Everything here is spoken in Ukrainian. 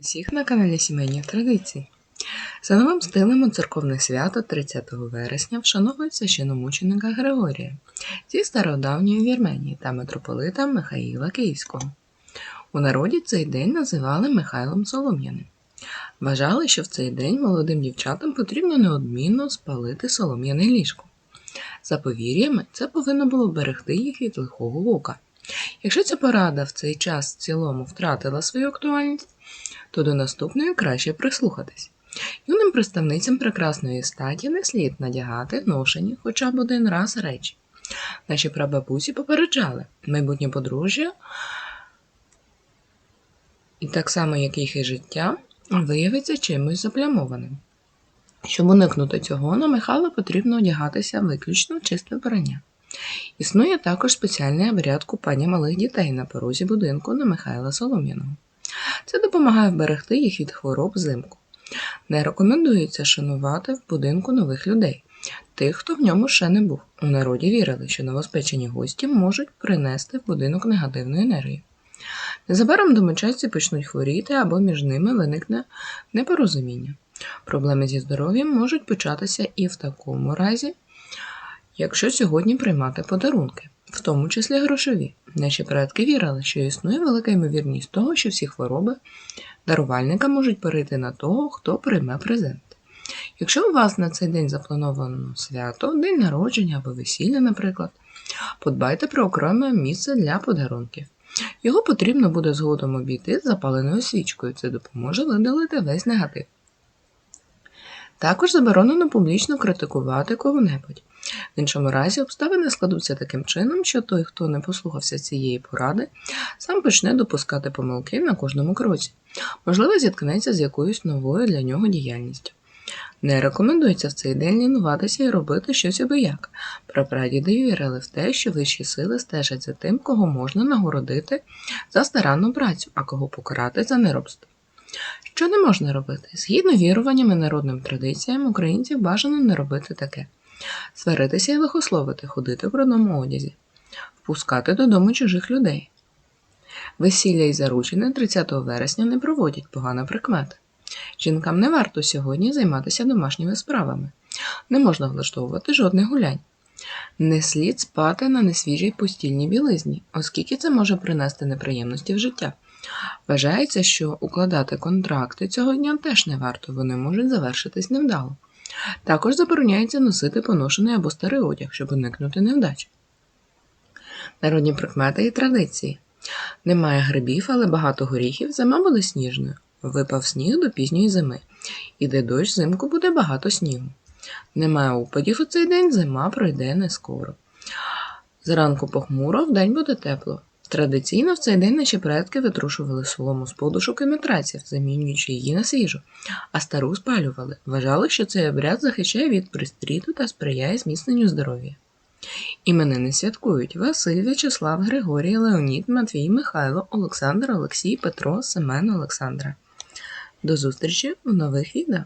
Всіх на каналі Сімейні Традиції. За новим стилем у церковне свято 30 вересня вшановують священомученика Григорія зі стародавньої Вірменії та митрополита Михаїла Київського. У народі цей день називали Михайлом Солом'яним. Вважали, що в цей день молодим дівчатам потрібно неодмінно спалити солом'яне ліжко. За повір'ями, це повинно було вберегти їх від лихого ока. Якщо ця порада в цей час в цілому втратила свою актуальність, то до наступної краще прислухатись. Юним представницям прекрасної статі не слід надягати ношені хоча б один раз речі. Наші прабабусі попереджали майбутнє подружжя, і так само, як їх і життя, виявиться чимось заплямованим. Щоб уникнути цього, на Михайла потрібно одягатися виключно чисте вбрання. Існує також спеціальний обряд купання малих дітей на порозі будинку на Михайла Солом'яного. Це допомагає вберегти їх від хвороб взимку. Не рекомендується шанувати в будинку нових людей, тих, хто в ньому ще не був. У народі вірили, що новоспечені гості можуть принести в будинок негативну енергію. Незабаром домочадці почнуть хворіти або між ними виникне непорозуміння. Проблеми зі здоров'ям можуть початися і в такому разі, якщо сьогодні приймати подарунки, в тому числі грошові. Наші предки вірили, що існує велика ймовірність того, що всі хвороби дарувальника можуть перейти на того, хто прийме презент. Якщо у вас на цей день заплановано свято, день народження або весілля, наприклад, подбайте про окреме місце для подарунків. Його потрібно буде згодом обійти з запаленою свічкою, це допоможе видалити весь негатив. Також заборонено публічно критикувати кого-небудь. В іншому разі обставини складуться таким чином, що той, хто не послухався цієї поради, сам почне допускати помилки на кожному кроці, можливо, зіткнеться з якоюсь новою для нього діяльністю. Не рекомендується в цей день лінуватися і робити щось абияк. Прапрадіди вірили в те, що вищі сили стежать за тим, кого можна нагородити за старанну працю, а кого покарати за неробство. Що не можна робити? Згідно віруванням і народним традиціям, українців бажано не робити таке: сваритися і лихословити, ходити в брудному одязі, впускати додому чужих людей. Весілля і заручини 30 вересня не проводять погана прикмета. Жінкам не варто сьогодні займатися домашніми справами, не можна влаштовувати жодних гулянь. Не слід спати на несвіжій постільній білизні, оскільки це може принести неприємності в життя. Вважається, що укладати контракти цього дня теж не варто, вони можуть завершитись невдало. Також забороняється носити поношений або старий одяг, щоб уникнути невдач. Народні прикмети і традиції. Немає грибів, але багато горіхів, зима буде сніжною. Випав сніг до пізньої зими. Іде дощ, взимку буде багато снігу. Немає опадів у цей день, зима пройде не скоро. Зранку похмуро, вдень буде тепло. Традиційно в цей день наші предки витрушували солому з подушок і матраців, замінюючи її на свіжу, а стару спалювали. Вважали, що цей обряд захищає від пристріту та сприяє зміцненню здоров'я. Іменини святкують Василь, В'ячеслав, Григорій, Леонід, Матвій, Михайло, Олександр, Олексій, Петро, Семен, Олександра. До зустрічі в нових відео!